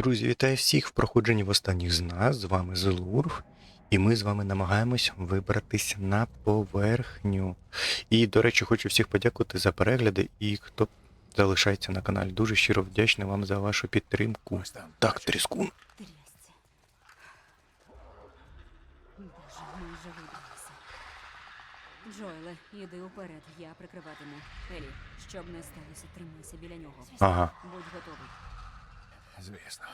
Друзі, вітаю всіх в проходженні в останніх з нас. З вами Зелурф, і ми з вами намагаємось вибратись на поверхню. І, до речі, хочу всіх подякувати за перегляди і хто залишається на каналі. Дуже щиро вдячний вам за вашу підтримку. Так, тріскун. Джоеле, іди уперед, я прикриватиму. Елі, щоб не сталося, тримайся біля нього. Ага. Будь готовий. Звісно.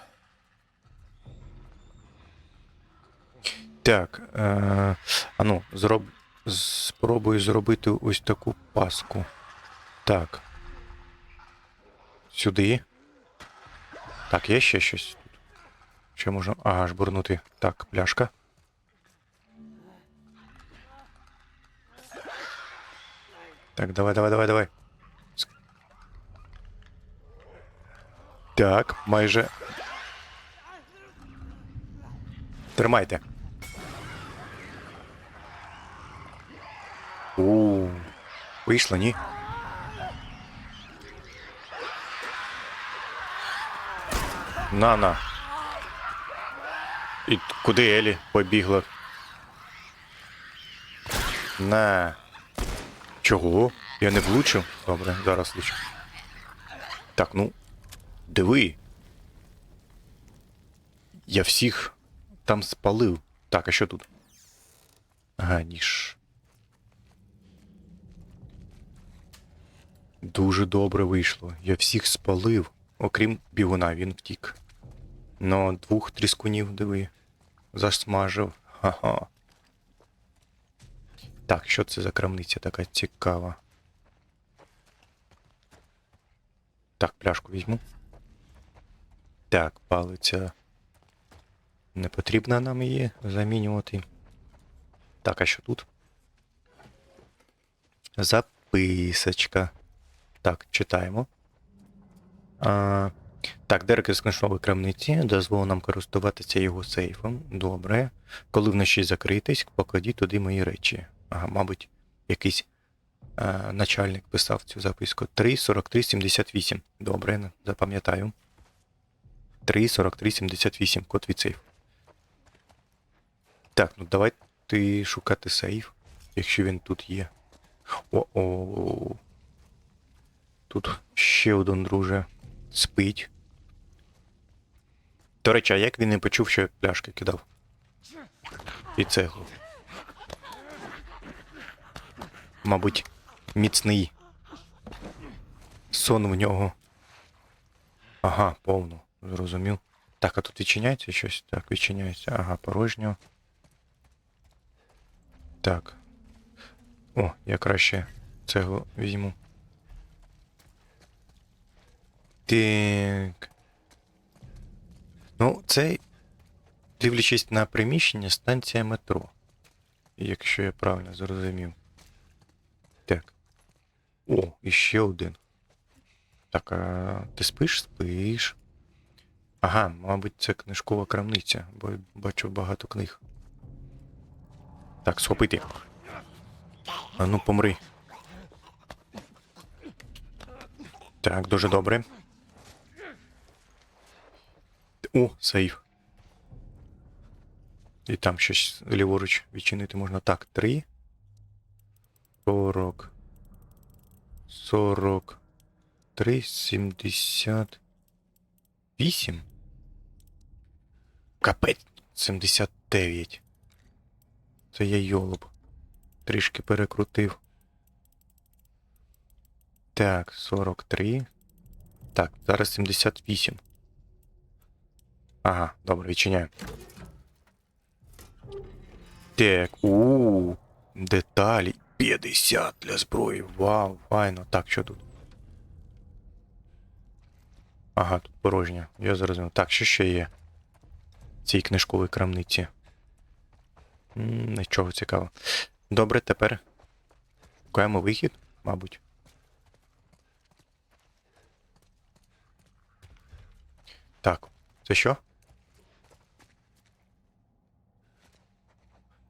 Так. Е, ану, зроб... спробую зробити ось таку паску. Так. Сюди. Так, є ще щось тут. Ще можна. Ага, жбурнути. Так, пляшка. Так, давай, давай, давай, давай. Так, майже. Тримайте. У, вийшло, ні? На, на. І куди Елі побігла? На. Чого? Я не влучив? Добре, зараз влучу. Так, ну. Диви. Я всіх там спалив. Так, а що тут? Ага, ніж. Дуже добре вийшло. Я всіх спалив, окрім бігуна, він втік. Но двох тріскунів, диви, засмажив. Ха-ха. Так, що це за крамниця така цікава? Так, пляшку візьму. Так, палиця. Не потрібно нам її замінювати. Так, а що тут? Записочка. Так, читаємо. А, так, Дерек із книжкової крамниці дозволив нам користуватися його сейфом. Добре. Коли вночі закритись, покладіть туди мої речі. Ага, мабуть, якийсь а, начальник писав цю записку. 3.43.78. Добре, запам'ятаю. 3.43.78. Код від сейфу. Так, ну давайте шукати сейф, якщо він тут є. О-о. Тут ще один друже спить. До речі, а як він не почув, що я пляшки кидав? І цеглу. Мабуть, міцний сон в нього. Ага, повно, зрозумів. Так, а тут відчиняється щось? Так, відчиняється. Ага, порожньо. Так. О, я краще цеглу візьму. Так. Ну, це, дивлячись на приміщення, станція метро. Якщо я правильно зрозумів. Так. О, іще один. Так, а ти спиш? Спиш. Ага, мабуть, це книжкова крамниця, бо бачу багато книг. Так, схопити. А ну помри. Так, дуже добре. О, сейф. І там щось ліворуч відчинити можна. Так, 3. 40. 40. 3, 78. Капець. 79. Це я йолоб. Трішки перекрутив. Так, 43. Так, зараз 78. Ага, добре, відчиняю. Так, у деталі. 50 для зброї. Вау, файно. Так, що тут? Ага, тут порожньо. Я зрозумів. Так, що ще є? Цій книжковій крамниці. М, Нічого цікавого. Добре, тепер шукаємо вихід, мабуть. Так, це що?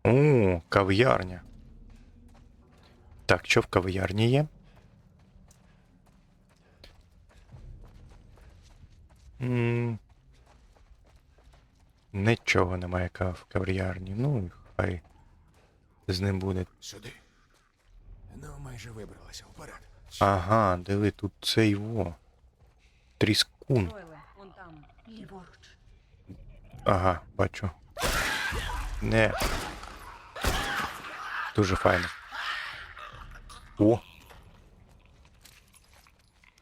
О, кав'ярня. Так, що в кав'ярні є? М, Нічого немає ка- в кав'ярні. Ну, і хай з ним буде. Сюди. Ну, майже вибралася вперед. Ага, диви, тут цей во. Тріскун. Ага, бачу. Не. Дуже файно. О.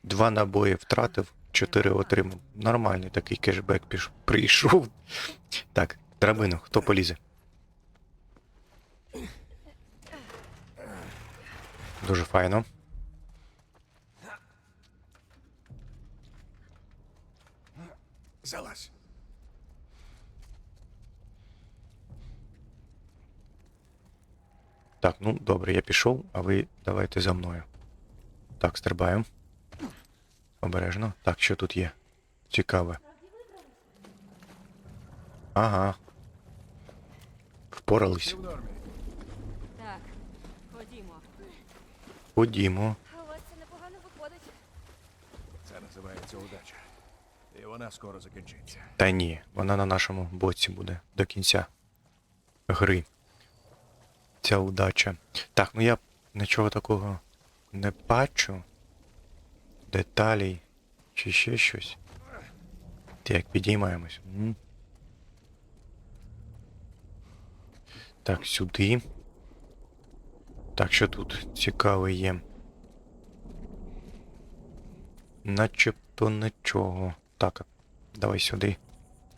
Два набої втратив, чотири отримав. Нормальний такий кешбек піш... прийшов. Так, драбину, хто полізе? Дуже файно. Залазь. Так, ну добре, я пішов, а ви давайте за мною. Так, стрибаємо. Обережно. Так, що тут є? Цікаве. Ага. Впорались. Так, ходімо. Ходімо. А у вас це непогано виходить. Це називається удача. І вона скоро закінчиться. Та ні, вона на нашому боці буде до кінця гри. Ця удача. Так, ну я нічого такого не бачу. Деталей чи ще щось. Так, підіймаємось. М. Так, сюди. Так, що тут цікаве є? Начебто нічого. Так, давай сюди.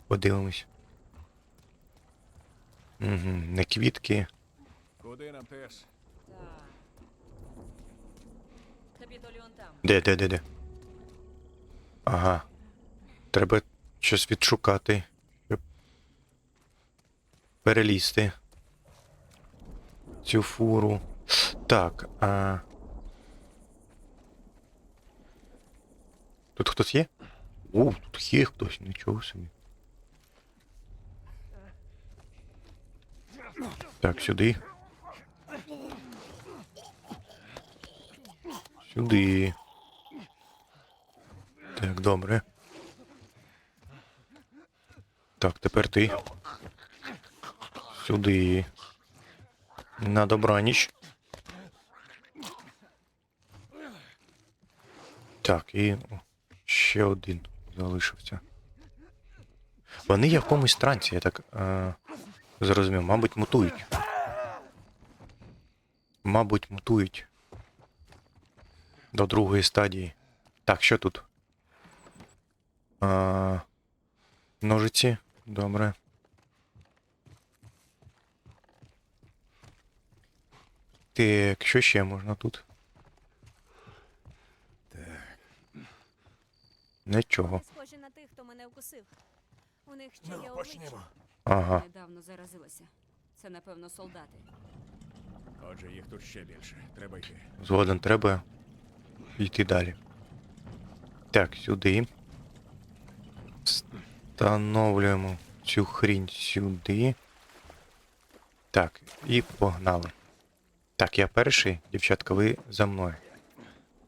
Подивимось. Угу, не квітки. Куди нам тес? Де, де, де, де? Ага. Треба щось відшукати. щоб Перелізти. Цю фуру. Так, а. Тут хтось є? О, тут є хтось, нічого собі. Так, сюди. Сюди. Так, добре. Так, тепер ти. Сюди. На добраніч. Так, і ще один залишився. Вони є в комусь транці, я так е, зрозумів. Мабуть, мутують. Мабуть, мутують. До другої стадії. Так, що тут? А, ножиці. Добре. Так, що ще можна тут? Так. Нічого. Схожі на тих, хто мене вкусив. У них ще є Ну, обличчя. Ага. Недавно заразилася. Це, напевно, солдати. Отже, їх тут ще більше. Треба йти. Згоден треба йти далі. Так, сюди. Встановлюємо цю хрінь сюди. Так, і погнали. Так, я перший, дівчатка, ви за мною.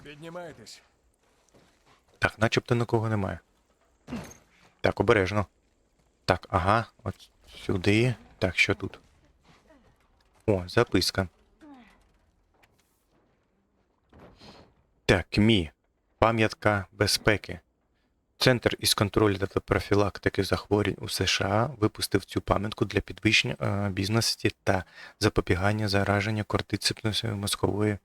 Піднімайтесь. Так, начебто нікого немає. Так, обережно. Так, ага, от сюди. Так, що тут? О, записка. Так, МІ. Пам'ятка безпеки. Центр із контролю та профілактики захворювань у США випустив цю пам'ятку для підвищення е, обізнаності та запобігання зараження кортицепною мозкової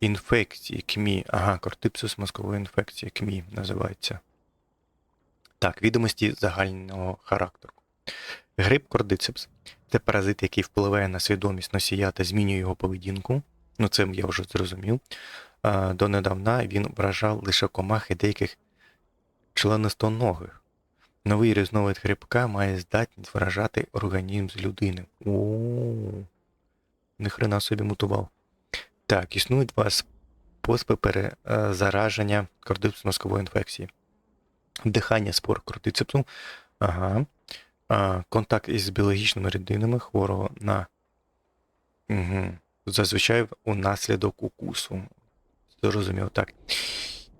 інфекції КМІ. Ага, кортипсус мозкової інфекції КМІ називається. Так, відомості загального характеру. Грип кордицепс це паразит, який впливає на свідомість носія та змінює його поведінку. Ну, це я вже зрозумів. Донедавна він вражав лише комах і деяких членистоногих. Новий різновид грибка має здатність вражати організм з людини. О, ніхрена собі мутував. Так, існують два способи перезараження кордицепс мозкової інфекції. Вдихання спор кордицепсу, ага. а, контакт із біологічними рідинами хворого на угу. зазвичай унаслідок укусу. Зрозуміло, так.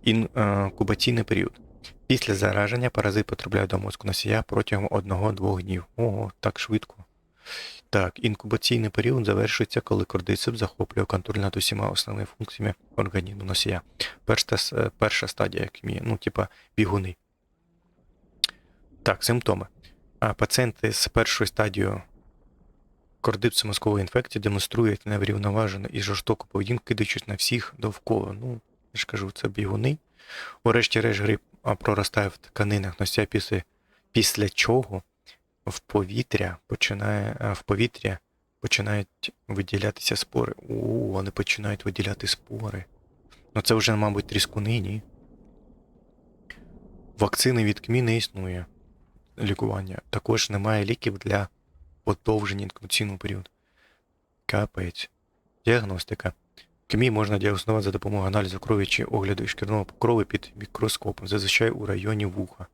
Інкубаційний період. Після зараження паразит потрапляє до мозку носія протягом 1-2 днів. Ого, так швидко. Так, інкубаційний період завершується, коли кордицеп захоплює контроль над усіма основними функціями організму носія. Перша, перша стадія хімії, ну, типа бігуни. Так, симптоми. А пацієнти з першою стадією кордипсомозкової інфекції демонструють неврівноважену і жорстоку поведінку, кидаючись на всіх довкола. Ну, я ж кажу, це бігуни. Урешті-решт грип а, проростає в тканинах носія після, після чого в повітря починає, в повітря починають виділятися спори. О, вони починають виділяти спори. Ну це вже, мабуть, тріскуни, ні? Вакцини від КМІ не існує лікування. Також немає ліків для подовження інкубаційного періоду. Капець. Діагностика. КМІ можна діагностувати за допомогою аналізу крові чи огляду шкірного покрови під мікроскопом, зазвичай у районі вуха.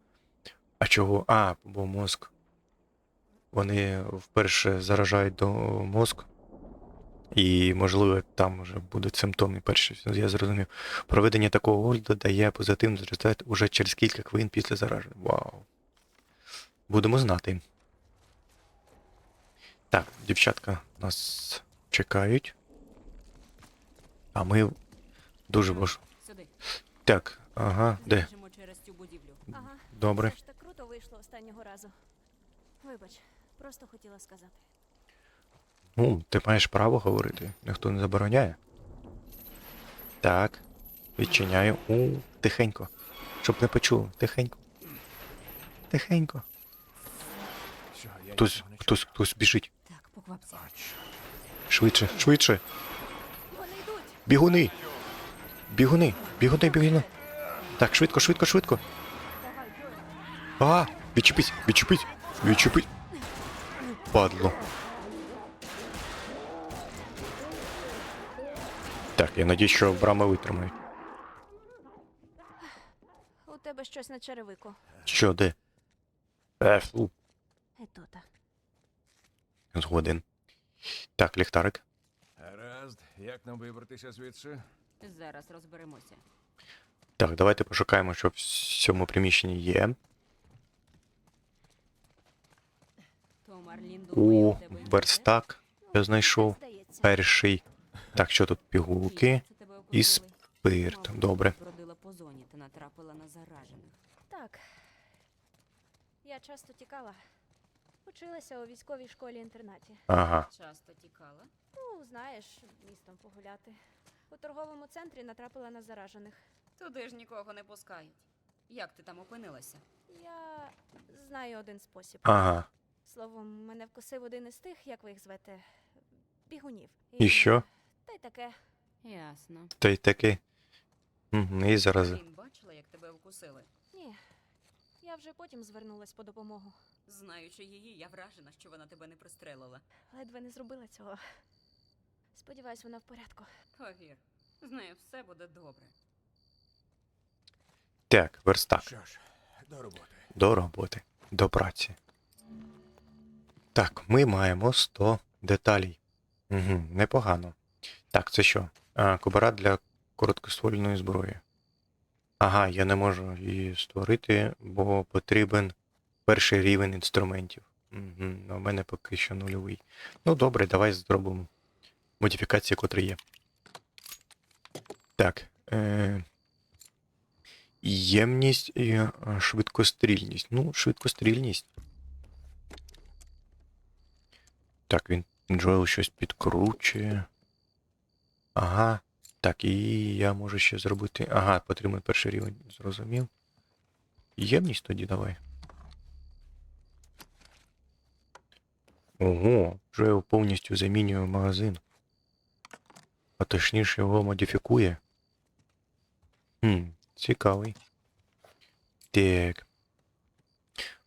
А чого? А, бо мозк. Вони вперше заражають до мозку. І, можливо, там вже будуть симптоми перші. Я зрозумів. Проведення такого огляду дає позитивний результат уже через кілька хвилин після зараження. Вау. Будемо знати. Так, дівчатка нас чекають. А ми дуже бож. Сюди. Так, ага, де? Через цю будівлю. Ага. Добре. Все ж так круто вийшло останнього разу. Вибач, просто хотіла сказати. Ну, ти маєш право говорити, ніхто не забороняє. Так. Відчиняю. У, тихенько. Щоб не почув. Тихенько. Тихенько. Хтось, хтось, хтось біжить. Поквапся. Швидше, швидше. Бігуни. Бігуни. Бігуни, бігуни. Так, швидко, швидко, швидко. А, відчепись, відчепись, відчепись. Падло. Так, я надіюсь, що брами витримають. У тебе щось на черевику. Що, де? Е, фу, Етота. Згоден. Так, ліхтарик. Гаразд, як нам вибратися звідси? Зараз розберемося. Так, давайте пошукаємо, що в цьому приміщенні є. О, у верстак. Я знайшов. Перший. Так, що тут пігулки і спирт. Добре. Так. Я часто тікала. Училася у військовій школі-інтернаті. Ага. Часто тікала. Ну, знаєш, містом погуляти. У торговому центрі натрапила на заражених. Туди ж нікого не пускають. Як ти там опинилася? Я знаю один спосіб. Ага. Словом, мене вкусив один із тих, як ви їх звете, бігунів. І що? Та й таке. Ясно. Та й. Угу, і зараз. Він бачила, як тебе вкусили. Ні. Я вже потім звернулась по допомогу. Знаючи її, я вражена, що вона тебе не пристрелила. Ледве не зробила цього. Сподіваюсь, вона в порядку. Повір, з нею все буде добре. Так, верстак. Що ж, до роботи. До роботи, до праці. Так, ми маємо 100 деталей. Угу, непогано. Так, це що? А, кобара для короткоствольної зброї. Ага, я не можу її створити, бо потрібен перший рівень інструментів. Угу, в мене поки що нульовий. Ну добре, давай зробимо модифікації, котрі є. Так. Е- Ємність і е, швидкострільність. Ну, швидкострільність. Так, він Джоел щось підкручує. Ага. Так, і я можу ще зробити. Ага, потрібен перший рівень. Зрозумів. Ємність тоді давай. Ого, Джоел повністю замінює магазин. А точніше його модифікує. Хм, цікавий. Так.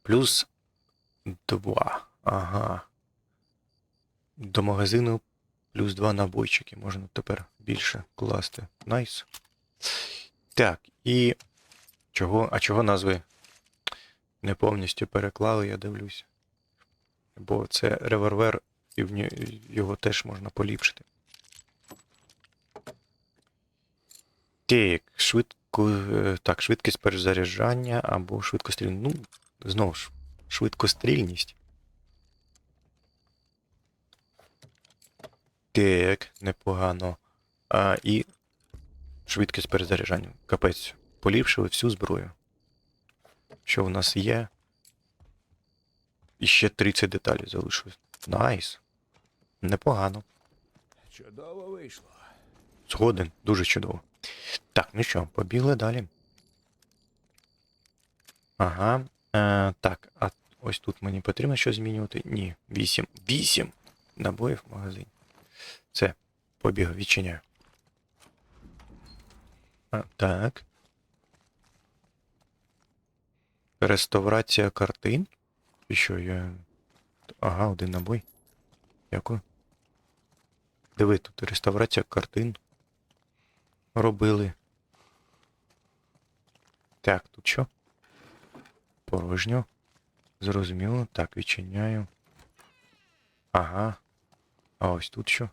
Плюс 2. Ага. До магазину плюс 2 набойчики. Можна тепер більше класти. Найс. Так, і. Чого? А чого назви не повністю переклали, я дивлюсь. Бо це револьвер, і в його теж можна поліпшити. Так, швид... Ку- е, Так, швидкість перезаряджання або швидкострільність. Ну, знову ж, швидкострільність. Так, непогано. А, і швидкість перезаряджання. Капець. Поліпшили всю зброю. Що в нас є? І ще 30 деталей залишилось. Найс. Непогано. Чудово вийшло. Згоден, дуже чудово. Так, ну що, побігли далі. Ага. Е, так, а ось тут мені потрібно щось змінювати? Ні. 8. 8 набоїв в магазині. Це, побіг, відчиняю. А, так. Реставрація картин. І що, я. Ага, один набой. Дякую. Диви, тут реставрація картин робили. Так, тут що? Порожньо. Зрозуміло. Так, відчиняю. Ага. А ось тут що?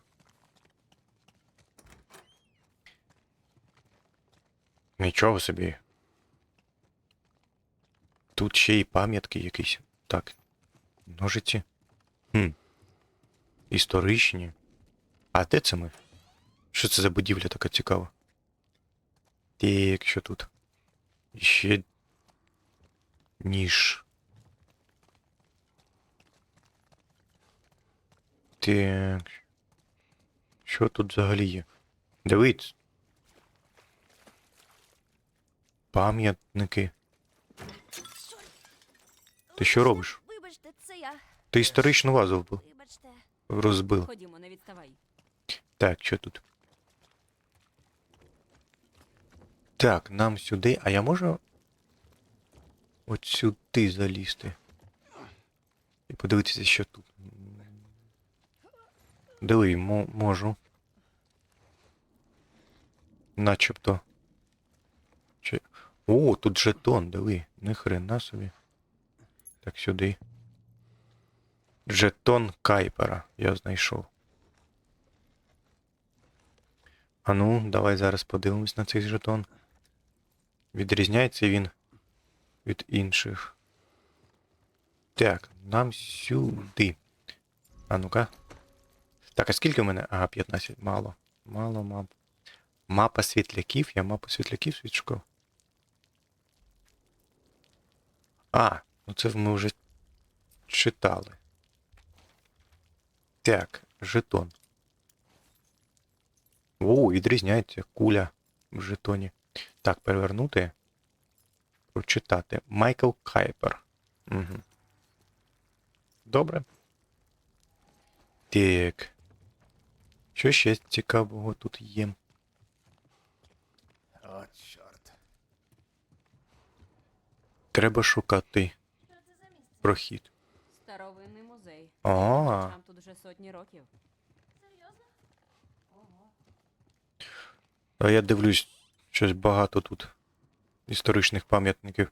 Нічого собі. Тут ще й пам'ятки якісь. Так. Ножиці. Хм. Історичні. А де це ми? Що це за будівля така цікава? Так, що тут? Ще ніж. Так. Що тут взагалі є? Дивіться. Пам'ятники. Ти що робиш? Вибачте, це я. Ти історичну вазу Вибачте. розбив. Ходімо, не відставай. Так, що тут? Так, нам сюди. А я можу от сюди залізти? І подивитися, що тут. Диви, мо- можу. Начебто. О, тут жетон, диви. Ни хрена собі. Так, сюди. Жетон Кайпера я знайшов. А ну, давай зараз подивимось на цей жетон. Відрізняється він від інших. Так, нам сюди. А ну-ка. Так, а скільки в мене? Ага, 15. Мало. Мало мап. Мапа світляків. Я мапу світляків відшукав. А, ну це ми вже читали. Так, жетон. О, відрізняється куля в жетоні. Так, перевернути. Прочитати. Майкл Кайпер. Угу. Добре. Так. Що ще цікавого тут є? От чорт. Треба шукати прохід. Старовинний музей. А, Там тут вже сотні років. а я дивлюсь, щось багато тут історичних пам'ятників.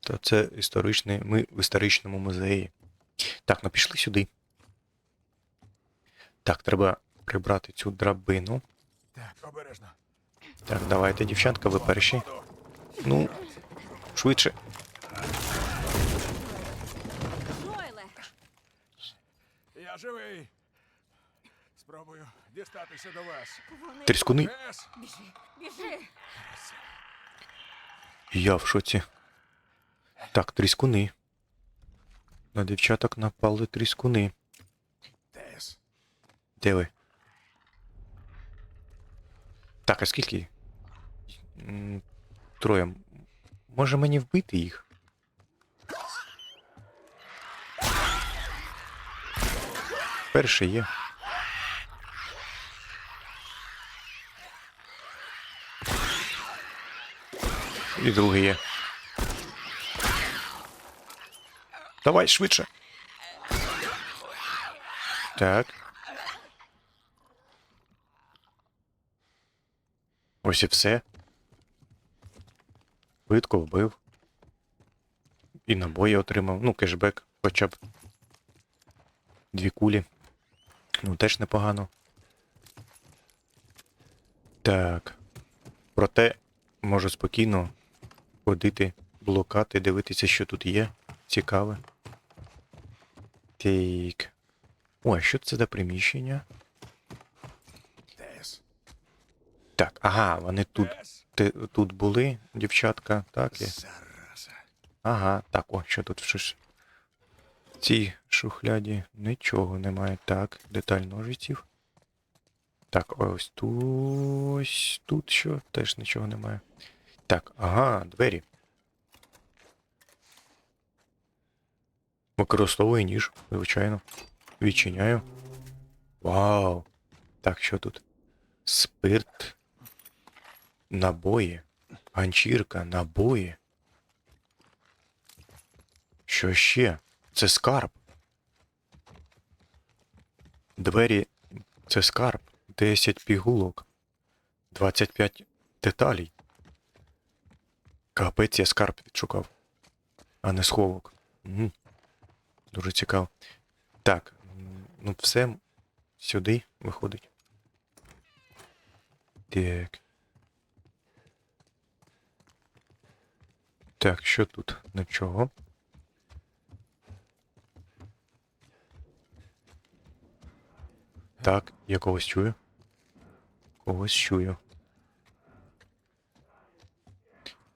Та це історичний. Ми в історичному музеї. Так, ну пішли сюди. Так, треба прибрати цю драбину. Так, обережно. Так, давайте, дівчатка, ви перші. Ну, швидше. Я живий. Спробую дістатися до вас. Тріскуни. Біжи, біжи! Я в шоці. Так, тріскуни. На дівчаток напали тріскуни. Де ви? Так, а скільки? Троє. Може мені вбити їх? Перший є. І другий є. Давай швидше. Так. Ось і все. Швидко вбив. І набої отримав. Ну, кешбек хоча б. Дві кулі. Ну, теж непогано. Так. Проте можу спокійно ходити, блукати, дивитися, що тут є. Цікаве. Так. Ой, що це за приміщення? Так, ага, вони тут. Ти, тут були, дівчатка, так? Зараза. Ага, так, о, що тут щось. В цій шухляді нічого немає. Так, деталь ножиців. Так, ось тут. Тут що? Теж нічого немає. Так, ага, двері. Використовую ніж, звичайно. Відчиняю. Вау. Так, що тут? Спирт. Набої. Ганчірка, набої. Що ще? Це скарб. Двері це скарб. 10 пігулок. 25 деталей. Капець я скарб відшукав. А не сховок. Угу. Дуже цікаво. Так, ну все сюди виходить. Так. Так, що тут? Нічого. Так, я когось чую. Когось чую.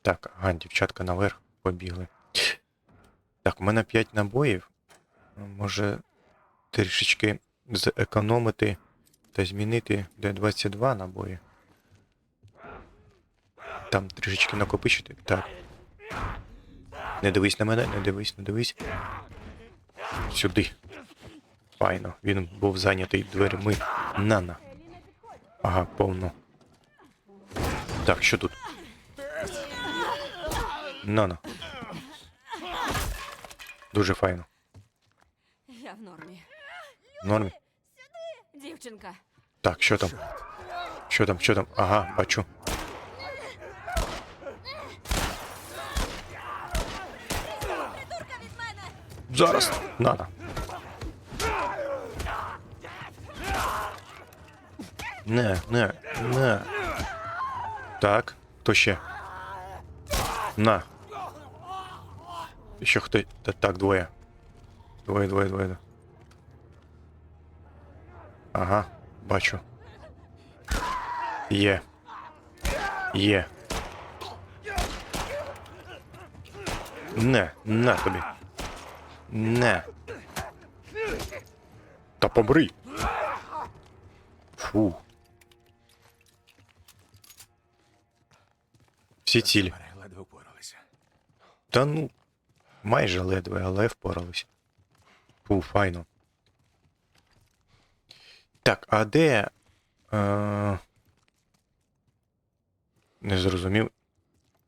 Так, ага, дівчатка наверх побігли. Так, у мене 5 набоїв. Може трішечки зекономити та змінити де 22 набої. Там трішечки накопичити. Так. Не дивись на мене, не дивись, не дивись. Сюди. Файно. Він був зайнятий дверима. Нана. Ага, повно. Так, що тут? Нана. Дуже файно. Я в нормі. В Нормі. Дівчинка. Так, що там? Що там, що там? Ага, бачу. Зараз. Нана. Не, не, не. Так, хто ще? На. Ще хто? Та- Так, двоє. Двоє, двоє, двоє. Ага, бачу. Є. Є. Не, на тобі. Не. Та побрий. Фу. Всі цілі. Ледве впоралися. Та ну, майже ледве, але впоралися. Фу, файно. Так, а де. Е... Не зрозумів.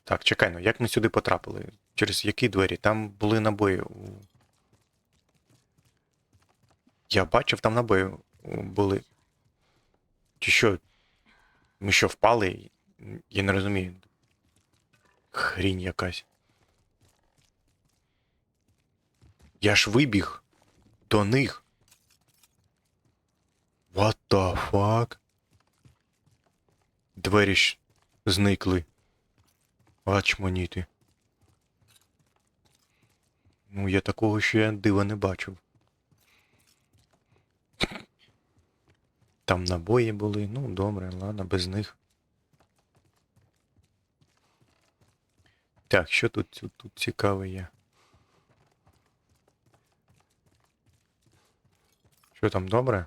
Так, чекай, ну як ми сюди потрапили? Через які двері? Там були набої. у- Я бачив, там набої були. Чи що? Ми що, впали? Я не розумію. Хрінь якась. Я ж вибіг до них. What the fuck? Двері ж зникли. Ачмоніти. Ну, я такого ще дива не бачив. Там набої були, ну добре, ладно, без них. Так, що тут, тут, тут цікаве є? Що там добре?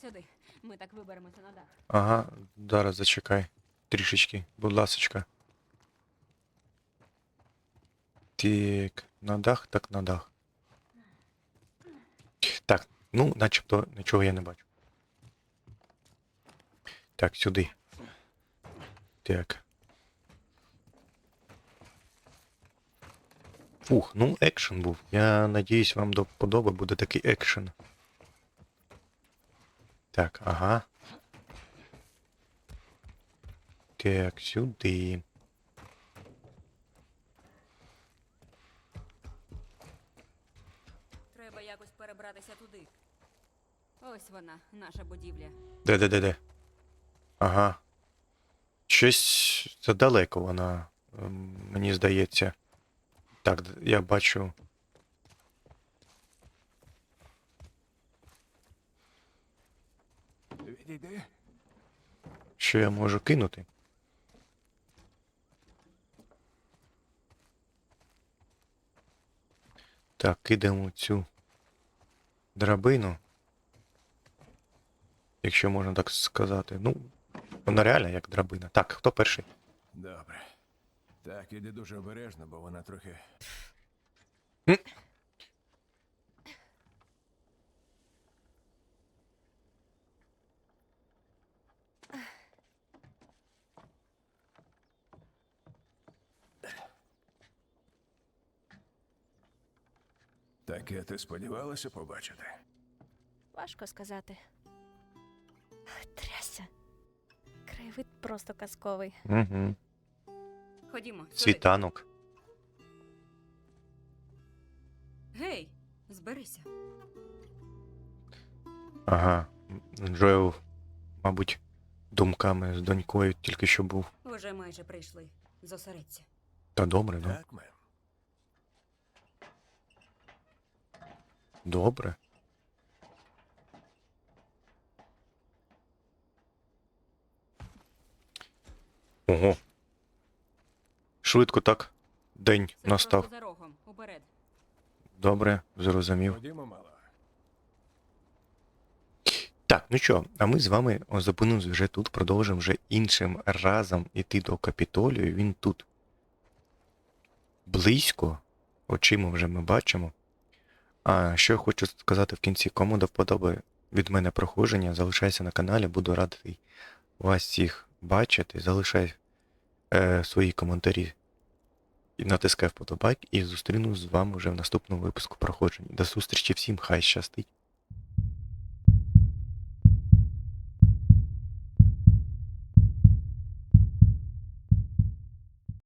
Сюди. Ми так виберемося на дах. Ага, зараз зачекай. Трішечки, будь ласочка. Так, на дах, так на дах. Так, ну, начебто нічого я не бачу. Так, сюди. Так. Фух, ну екшен був. Я надіюсь, вам до вподоби буде такий екшен. Так, ага. Так, сюди. Треба якось перебратися туди. Ось вона, наша будівля. Де, де, де, де? Ага. Щось задалеко вона, мені здається. Так, я бачу. Що я можу кинути? Так, кидаємо цю драбину. Якщо можна так сказати. Ну, вона реально як драбина. Так, хто перший? Добре. Так, іди дуже обережно, бо вона трохи. М. Таке ти сподівалася побачити? Важко сказати. Трясся. Краєвид просто казковий. Угу. Ходімо. сюди. Світанок. Гей, зберися. Ага. Джоел, мабуть, думками з донькою тільки що був. Уже майже прийшли. Зосередься. Та добре, ну. Так, мем. Добре. Ого. Швидко так. День Це настав. за рогом. Уперед. Добре, зрозумів. Так, ну що, а ми з вами зупинимось вже тут, продовжимо вже іншим разом іти до Капітолію. Він тут близько, очима вже ми бачимо. А що я хочу сказати в кінці, кому до вподоби від мене проходження, залишайся на каналі, буду радий вас всіх бачити. Залишай е, свої коментарі і натискай вподобайк, і зустрінусь з вами вже в наступному випуску проходження. До зустрічі всім, хай щастить!